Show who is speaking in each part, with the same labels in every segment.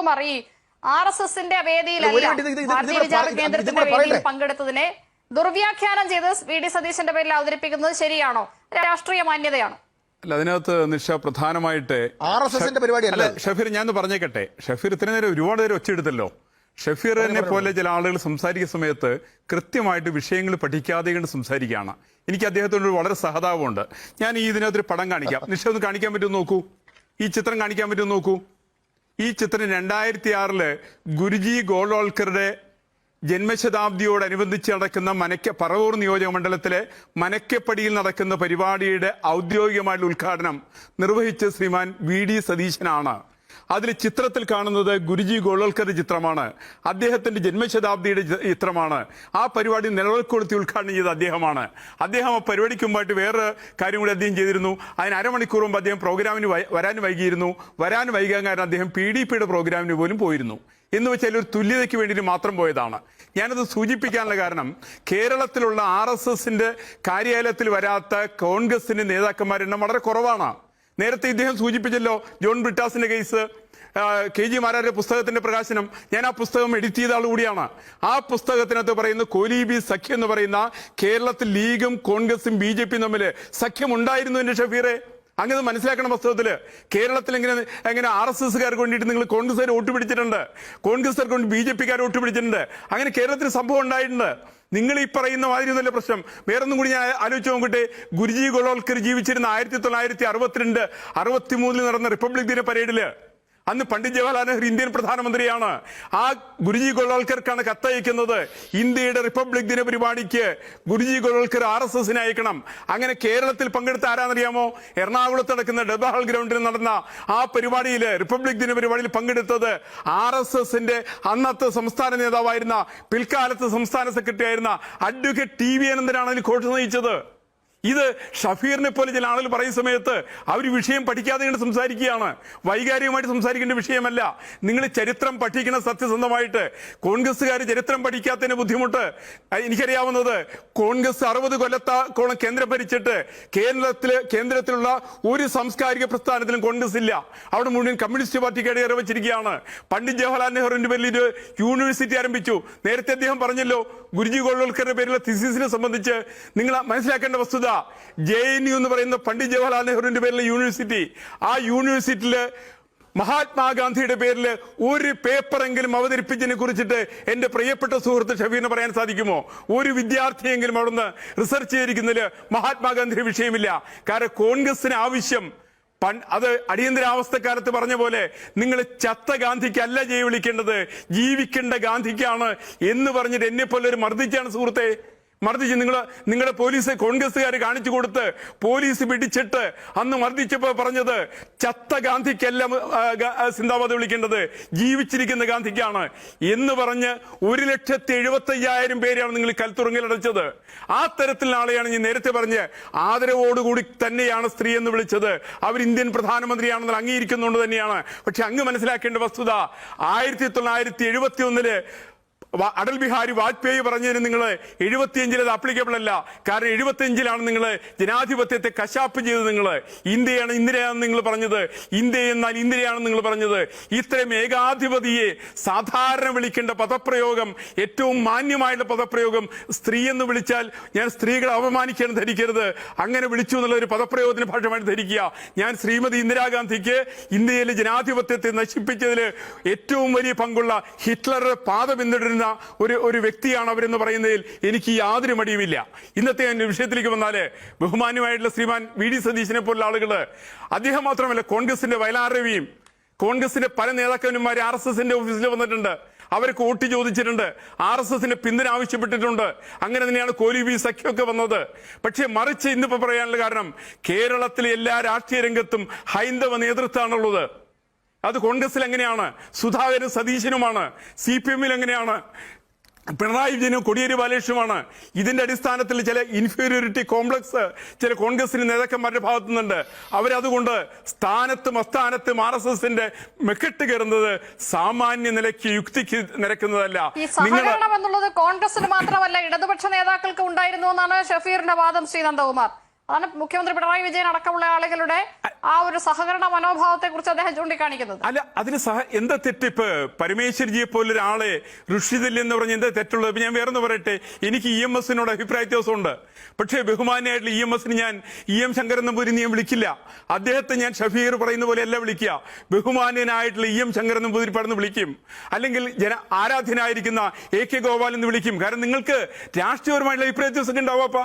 Speaker 1: നന്ദകുമാർ ഈ R S എസിന്റെ വേദിയിലല്ല ഭാരതീയ വിചാര കേന്ദ്രത്തിന്റെ വേദിയിൽ പങ്കെടുത്തതിനെ ദുർവ്യാഖ്യാനം ചെയ്ത് വി ഡി സതീശന്റെ പേരിൽ അവതരിപ്പിക്കുന്നത് ശരിയാണോ? രാഷ്ട്രീയ മാന്യതയാണോ?
Speaker 2: അല്ല അതിനകത്ത് നിഷ പ്രധാനമായിട്ട്
Speaker 3: ആർ എസ് എസിന്റെ പരിപാടി
Speaker 2: അല്ല ഷഫീർ ഞാൻ പറഞ്ഞേക്കട്ടെ. ഷഫീർ ഇത്ര നേരം ഒരുപാട് നേരം ഒച്ചയെടുത്തല്ലോ. ഷഫീറിനെ പോലെ ചില ആളുകൾ സംസാരിക്കുന്ന സമയത്ത് കൃത്യമായിട്ട് വിഷയങ്ങൾ പഠിക്കാതെ കണ്ട് സംസാരിക്കുകയാണ്. എനിക്ക് അദ്ദേഹത്തോട് വളരെ സഹതാപമുണ്ട്. ഞാൻ ഈ ഇതിനകത്തൊരു പടം കാണിക്കാം. നിഷ ഒന്ന് കാണിക്കാൻ പറ്റുമോ നോക്കൂ. ഈ ചിത്രം കാണിക്കാൻ പറ്റുമോ നോക്കൂ. ഈ ചിത്രം രണ്ടായിരത്തി ആറിൽ ഗുരുജി ഗോൾവാൾക്കറുടെ ജന്മശതാബ്ദിയോടനുബന്ധിച്ച് നടക്കുന്ന മനക്ക പറവൂർ നിയോജക മണ്ഡലത്തിലെ മനക്കപ്പടിയിൽ നടക്കുന്ന പരിപാടിയുടെ ഔദ്യോഗികമായിട്ടുള്ള ഉദ്ഘാടനം നിർവഹിച്ച ശ്രീമാൻ വി ഡി സതീശനാണ്. അതിൽ ചിത്രത്തിൽ കാണുന്നത് ഗുരുജി ഗോൾവൽക്കറുടെ ചിത്രമാണ്. അദ്ദേഹത്തിന്റെ ജന്മശതാബ്ദിയുടെ ചിത്രമാണ്. ആ പരിപാടി നിലവിൽക്കൊളുത്തി ഉദ്ഘാടനം ചെയ്ത അദ്ദേഹമാണ്. അദ്ദേഹം ആ പരിപാടിക്ക് മുമ്പായിട്ട് വേറെ കാര്യം കൂടി അദ്ദേഹം ചെയ്തിരുന്നു. അതിന് അരമണിക്കൂർ മുമ്പ് അദ്ദേഹം പ്രോഗ്രാമിന് വരാൻ വൈകിയിരുന്നു. വരാൻ വൈകാൻ കാരണം അദ്ദേഹം പി ഡി പിയുടെ പ്രോഗ്രാമിന് പോലും പോയിരുന്നു. എന്ന് വെച്ചാൽ ഒരു തുല്യതയ്ക്ക് വേണ്ടിയിട്ട് മാത്രം പോയതാണ്. ഞാനത് സൂചിപ്പിക്കാനുള്ള കാരണം കേരളത്തിലുള്ള ആർ എസ് എസിന്റെ കാര്യാലയത്തിൽ വരാത്ത കോൺഗ്രസിന്റെ നേതാക്കന്മാരെണ്ണം വളരെ കുറവാണ്. നേരത്തെ ഇദ്ദേഹം സൂചിപ്പിച്ചല്ലോ ജോൺ ബ്രിട്ടാസിന്റെ കേസ് കെ ജി മാരാരുടെ പുസ്തകത്തിന്റെ പ്രകാശനം. ഞാൻ ആ പുസ്തകം എഡിറ്റ് ചെയ്ത ആൾ കൂടിയാണ്. ആ പുസ്തകത്തിനകത്ത് പറയുന്ന കോലീബി സഖ്യം എന്ന് പറയുന്ന കേരളത്തിൽ ലീഗും കോൺഗ്രസും ബി ജെ പിയും തമ്മിൽ സഖ്യം ഉണ്ടായിരുന്നു എന്റെ ഷഫീറെ. അങ്ങനെ മനസ്സിലാക്കണം വാസ്തവത്തിൽ കേരളത്തിൽ എങ്ങനെ എങ്ങനെ ആർ എസ് എസ്സുകാർക്ക് വേണ്ടിയിട്ട് നിങ്ങൾ കോൺഗ്രസ്സുകാർ വോട്ട് പിടിച്ചിട്ടുണ്ട്. കോൺഗ്രസ്സുകാർക്ക് വേണ്ടി ബി ജെ പിക്കാർ വോട്ട് പിടിച്ചിട്ടുണ്ട്. അങ്ങനെ കേരളത്തിൽ സംഭവം ഉണ്ടായിട്ടുണ്ട്. നിങ്ങൾ ഈ പറയുന്ന മാതിരി നല്ല പ്രശ്നം. വേറൊന്നും കൂടി ഞാൻ ആലോചിച്ച് നോക്കട്ടെ. ഗുരുജി ഗോളോൽക്കർ ജീവിച്ചിരുന്ന ആയിരത്തി തൊള്ളായിരത്തി അറുപത്തിരണ്ട് അറുപത്തി മൂന്നിൽ നടന്ന റിപ്പബ്ലിക് ദിന പരേഡിൽ അന്ന് പണ്ഡിറ്റ് ജവഹർലാൽ നെഹ്റു ഇന്ത്യൻ പ്രധാനമന്ത്രിയാണ്. ആ ഗുരുജി ഗോൾവൽക്കർക്കാണ് കത്തയക്കുന്നത്. ഇന്ത്യയുടെ റിപ്പബ്ലിക് ദിന പരിപാടിക്ക് ഗുരുജി ഗോൾവൽക്കർ ആർ എസ് എസിന് അയക്കണം. അങ്ങനെ കേരളത്തിൽ പങ്കെടുത്ത ആരാന്നറിയാമോ? എറണാകുളത്ത് നടക്കുന്ന ഡബഹാൾ ഗ്രൗണ്ടിൽ നടന്ന ആ പരിപാടിയിൽ റിപ്പബ്ലിക് ദിന പരിപാടിയിൽ പങ്കെടുത്തത് ആർ എസ് എസിന്റെ അന്നത്തെ സംസ്ഥാന നേതാവായിരുന്ന പിൽക്കാലത്ത് സംസ്ഥാന സെക്രട്ടറി ആയിരുന്ന അഡ്വക്കേറ്റ് ടി വി അനന്തനാണ് അതിൽ ഘോഷ നയിച്ചത്. ഇത് ഷഫീറിനെ പോലെ ചില ആളുകൾ പറയുന്ന സമയത്ത് അവർ വിഷയം പഠിക്കാതെ ഇങ്ങനെ സംസാരിക്കുകയാണ്. വൈകാരികമായിട്ട് സംസാരിക്കേണ്ട വിഷയമല്ല. നിങ്ങൾ ചരിത്രം പഠിക്കുന്ന സത്യസന്ധമായിട്ട് കോൺഗ്രസ്സുകാർ ചരിത്രം പഠിക്കാത്തതിന് ബുദ്ധിമുട്ട്. എനിക്കറിയാവുന്നത് കോൺഗ്രസ് അറുപത് കൊല്ലത്തോളം കേന്ദ്രം ഭരിച്ചിട്ട് കേരളത്തിൽ കേന്ദ്രത്തിലുള്ള ഒരു സാംസ്കാരിക പ്രസ്ഥാനത്തിലും കോൺഗ്രസ് ഇല്ല. അവിടെ മുഴുവൻ കമ്മ്യൂണിസ്റ്റ് പാർട്ടി അടിയറ വെച്ചിരിക്കുകയാണ്. പണ്ഡിറ്റ് ജവഹർലാൽ നെഹ്റുവിന്റെ പേരിൽ ഒരു യൂണിവേഴ്സിറ്റി ആരംഭിച്ചു. നേരത്തെ അദ്ദേഹം പറഞ്ഞല്ലോ ഗുരുജി ഗോൾവൽക്കറിന്റെ പേരിലുള്ള തിസിസിനെ സംബന്ധിച്ച് നിങ്ങൾ മനസ്സിലാക്കേണ്ട വസ്തുത ജെ എൻ യു എന്ന് പറയുന്ന പണ്ഡിറ്റ് ജവഹർലാൽ നെഹ്റുവിന്റെ പേരിലെ യൂണിവേഴ്സിറ്റി. ആ യൂണിവേഴ്സിറ്റിയിൽ മഹാത്മാഗാന്ധിയുടെ പേരിൽ ഒരു പേപ്പറെങ്കിലും അവതരിപ്പിച്ചതിനെ കുറിച്ചിട്ട് എന്റെ പ്രിയപ്പെട്ട സുഹൃത്ത് ഷബീറിന് പറയാൻ സാധിക്കുമോ? ഒരു വിദ്യാർത്ഥിയെങ്കിലും അവിടുന്ന് റിസർച്ച് ചെയ്തിരിക്കുന്നതിൽ മഹാത്മാഗാന്ധിയുടെ വിഷയമില്ല. കാരണം കോൺഗ്രസിന് ആവശ്യം പൺ അത് അടിയന്തരാവസ്ഥക്കാലത്ത് പറഞ്ഞ പോലെ നിങ്ങൾ ചത്ത ഗാന്ധിക്കല്ല ജയ വിളിക്കേണ്ടത് ജീവിക്കേണ്ട ഗാന്ധിക്കാണ് എന്ന് പറഞ്ഞിട്ട് എന്നെ പോലെ ഒരു മർദ്ദിച്ചാണ് സുഹൃത്തെ. മർദ്ദിച്ച് നിങ്ങൾ നിങ്ങളുടെ പോലീസ് കോൺഗ്രസ്സുകാർ കാണിച്ചു കൊടുത്ത് പോലീസ് പിടിച്ചിട്ട് അന്ന് മർദ്ദിച്ചപ്പോ പറഞ്ഞത് ചത്ത ഗാന്ധിക്കല്ല സിന്ദാബാദ് വിളിക്കേണ്ടത് ജീവിച്ചിരിക്കുന്ന ഗാന്ധിക്കാണ് എന്ന് പറഞ്ഞ് ഒരു ലക്ഷത്തി എഴുപത്തി അയ്യായിരം പേരെയാണ് നിങ്ങൾ കൽത്തുറങ്ങിലടച്ചത് ആ തരത്തിലുള്ള ആളെയാണ് ഞാൻ നേരത്തെ പറഞ്ഞ് ആദരവോടുകൂടി തന്നെയാണ് സ്ത്രീ എന്ന് വിളിച്ചത്. അവർ ഇന്ത്യൻ പ്രധാനമന്ത്രിയാണെന്ന് അംഗീകരിക്കുന്നുണ്ട് തന്നെയാണ്. പക്ഷെ അങ്ങ് മനസ്സിലാക്കേണ്ട വസ്തുത ആയിരത്തി തൊള്ളായിരത്തി എഴുപത്തി ഒന്നിൽ അടൽ ബിഹാരി വാജ്പേയി പറഞ്ഞതിന് നിങ്ങൾ എഴുപത്തിയഞ്ചിൽ അത് അപ്ലിക്കബിൾ അല്ല. കാരണം എഴുപത്തിയഞ്ചിലാണ് നിങ്ങൾ ജനാധിപത്യത്തെ കശാപ്പ് ചെയ്തത് നിങ്ങൾ ഇന്ത്യയാണ് ഇന്ദിരയാണെന്ന് നിങ്ങൾ പറഞ്ഞത്. ഇന്ത്യ എന്നാൽ ഇന്ദിരയാണെന്ന് നിങ്ങൾ പറഞ്ഞത്. ഇത്രയും ഏകാധിപതിയെ സാധാരണ വിളിക്കേണ്ട പദപ്രയോഗം ഏറ്റവും മാന്യമായുള്ള പദപ്രയോഗം സ്ത്രീ എന്ന് വിളിച്ചാൽ ഞാൻ സ്ത്രീകളെ അപമാനിക്കാൻ ധരിക്കരുത്. അങ്ങനെ വിളിച്ചു എന്നുള്ള ഒരു പദപ്രയോഗത്തിന് ഭാഷമായിട്ട് ധരിക്കുക. ഞാൻ ശ്രീമതി ഇന്ദിരാഗാന്ധിക്ക് ഇന്ത്യയിലെ ജനാധിപത്യത്തെ നശിപ്പിച്ചതിൽ ഏറ്റവും വലിയ പങ്കുള്ള ഹിറ്റ്ലറുടെ പാത പിന്തുടരുന്ന ഒരു ഒരു വ്യക്തിയാണ് അവരെന്ന് പറയുന്നതിൽ എനിക്ക് യാതൊരു മടിയുമില്ല. ഇന്നത്തെ വിഷയത്തിലേക്ക് വന്നാൽ ബഹുമാന്യമായിട്ടുള്ള ശ്രീമാൻ വി ഡി സതീശനെ പോലുള്ള ആളുകൾ അദ്ദേഹം മാത്രമല്ല കോൺഗ്രസിന്റെ വയലാർ രവിയും കോൺഗ്രസിന്റെ പല നേതാക്കന്മാർ ആർ എസ് എസിന്റെ ഓഫീസിൽ വന്നിട്ടുണ്ട്. അവർക്ക് വോട്ട് ചോദിച്ചിട്ടുണ്ട്. ആർ എസ് എസിന്റെ പിന്തുണ ആവശ്യപ്പെട്ടിട്ടുണ്ട്. അങ്ങനെ തന്നെയാണ് കോലി ബി സഖ്യമൊക്കെ വന്നത്. പക്ഷേ മറിച്ച് ഇന്നിപ്പോ പറയാനുള്ള കാരണം കേരളത്തിലെ എല്ലാ രാഷ്ട്രീയ രംഗത്തും ഹൈന്ദവ നേതൃത്വമാണുള്ളത്. അത് കോൺഗ്രസിൽ എങ്ങനെയാണ് സുധാകരൻ സതീശനുമാണ്. സി പി എമ്മിൽ എങ്ങനെയാണ്? പിണറായി വിജയനും കൊടിയേരി ബാലകൃഷ്ണനുമാണ്. ഇതിന്റെ അടിസ്ഥാനത്തിൽ ചില ഇൻഫീരിയോറിറ്റി കോംപ്ലക്സ് ചില കോൺഗ്രസിന് നേതാക്കന്മാരുടെ ഭാഗത്തുനിന്നുണ്ട്. അവരതുകൊണ്ട് സ്ഥാനത്തും അസ്ഥാനത്തും ആർ എസ് എസിന്റെ മെക്കെട്ട് കയറുന്നത് സാമാന്യ നിലയ്ക്ക് യുക്തിക്ക് നിരക്കുന്നതല്ല.
Speaker 1: സഹകരണം എന്നുള്ളത് കോൺഗ്രസിന് മാത്രമല്ല ഇടതുപക്ഷ നേതാക്കൾക്ക് ഉണ്ടായിരുന്നു എന്നാണ് ഷഫീറിന്റെ വാദം ശ്രീ നന്ദകുമാർ അതാണ് മുഖ്യമന്ത്രി പിണറായി വിജയൻ അടക്കമുള്ള ആളുകളുടെ ആ ഒരു സഹകരണ മനോഭാവത്തെ കുറിച്ച് അദ്ദേഹം ചൂണ്ടിക്കാണിക്കുന്നത്.
Speaker 2: അല്ല അതിന് സഹ എന്താ തെറ്റിപ്പ്? പരമേശ്വരിജിയെ പോലെ ഒരാളെ ഋഷിതല്യം എന്ന് പറഞ്ഞ എന്താ തെറ്റുള്ളത്? ഞാൻ ഒന്ന് പറയട്ടെ. എനിക്ക് ഇ എം എസിനോട് അഭിപ്രായ വ്യത്യാസമുണ്ട്. പക്ഷേ ബഹുമാനായിട്ടുള്ള ഇ എം എസിന് ഞാൻ ഇ എം ശങ്കരൻ നമ്പൂരി ഞാൻ വിളിക്കില്ല. അദ്ദേഹത്തെ ഞാൻ ഷഫീർ പറയുന്ന പോലെ അല്ല വിളിക്കുക. ബഹുമാനായിട്ടുള്ള ഇ എം ശങ്കരൻ നമ്പൂതിരി പടന്ന് വിളിക്കും. അല്ലെങ്കിൽ ജന ആരാധ്യനായിരിക്കുന്ന എ കെ ഗോപാൽ എന്ന് വിളിക്കും. കാരണം നിങ്ങൾക്ക് രാഷ്ട്രീയപരമായിട്ടുള്ള അഭിപ്രായ വ്യത്യാസമൊക്കെ ഉണ്ടാവാപ്പാ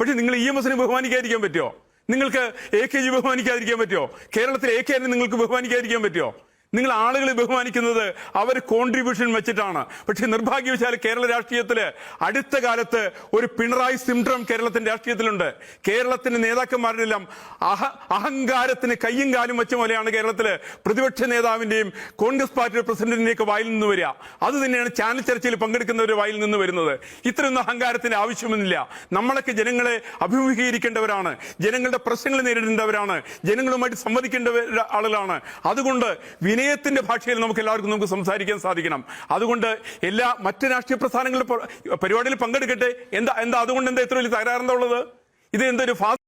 Speaker 2: പക്ഷെ നിങ്ങൾ ഇ എം എസിനെ ബഹുമാനിക്കാതിരിക്കാൻ പറ്റുമോ? നിങ്ങൾക്ക് എ കെ ജി ബഹുമാനിക്കാതിരിക്കാൻ പറ്റുമോ? കേരളത്തിലെ എ കെ നിങ്ങൾക്ക് ബഹുമാനിക്കാതിരിക്കാൻ പറ്റുമോ? നിങ്ങൾ ആളുകളെ ബഹുമാനിക്കുന്നത് അവർ കോൺട്രിബ്യൂഷൻ വെച്ചിട്ടാണ്. പക്ഷേ നിർഭാഗ്യവശാൽ കേരള രാഷ്ട്രീയത്തിൽ അടുത്ത കാലത്ത് ഒരു പിണറായി സിംഡ്രം കേരളത്തിന്റെ രാഷ്ട്രീയത്തിലുണ്ട്. കേരളത്തിന്റെ നേതാക്കന്മാരുടെ എല്ലാം അഹ അഹങ്കാരത്തിന് കയ്യും കാലും വെച്ച പോലെയാണ് കേരളത്തിൽ പ്രതിപക്ഷ നേതാവിന്റെയും കോൺഗ്രസ് പാർട്ടിയുടെ പ്രസിഡന്റിന്റെയും ഒക്കെ വായിൽ നിന്ന് വരിക. അത് തന്നെയാണ് ചാനൽ ചർച്ചയിൽ പങ്കെടുക്കുന്നവരുടെ വായിൽ നിന്ന് വരുന്നത്. ഇത്രയൊന്നും അഹങ്കാരത്തിന് ആവശ്യമൊന്നുമില്ല. നമ്മളൊക്കെ ജനങ്ങളെ അഭിമുഖീകരിക്കേണ്ടവരാണ്. ജനങ്ങളുടെ പ്രശ്നങ്ങൾ നേരിടേണ്ടവരാണ്. ജനങ്ങളുമായിട്ട് സംവദിക്കേണ്ട ആളുകളാണ്. അതുകൊണ്ട് വിനയത്തിന്റെ ഭാഷയിൽ നമുക്ക് എല്ലാവർക്കും നമുക്ക് സംസാരിക്കാൻ സാധിക്കണം. അതുകൊണ്ട് എല്ലാ മറ്റ് രാഷ്ട്രീയ പ്രസ്ഥാനങ്ങളുടെ പരിപാടിയിൽ പങ്കെടുക്കട്ടെ. എന്താ എന്താ അതുകൊണ്ട് എന്താ ഇത്ര വലിയ തകരാറെന്താ ഉള്ളത്? ഇത് എന്തൊരു ഫാസ്റ്റ്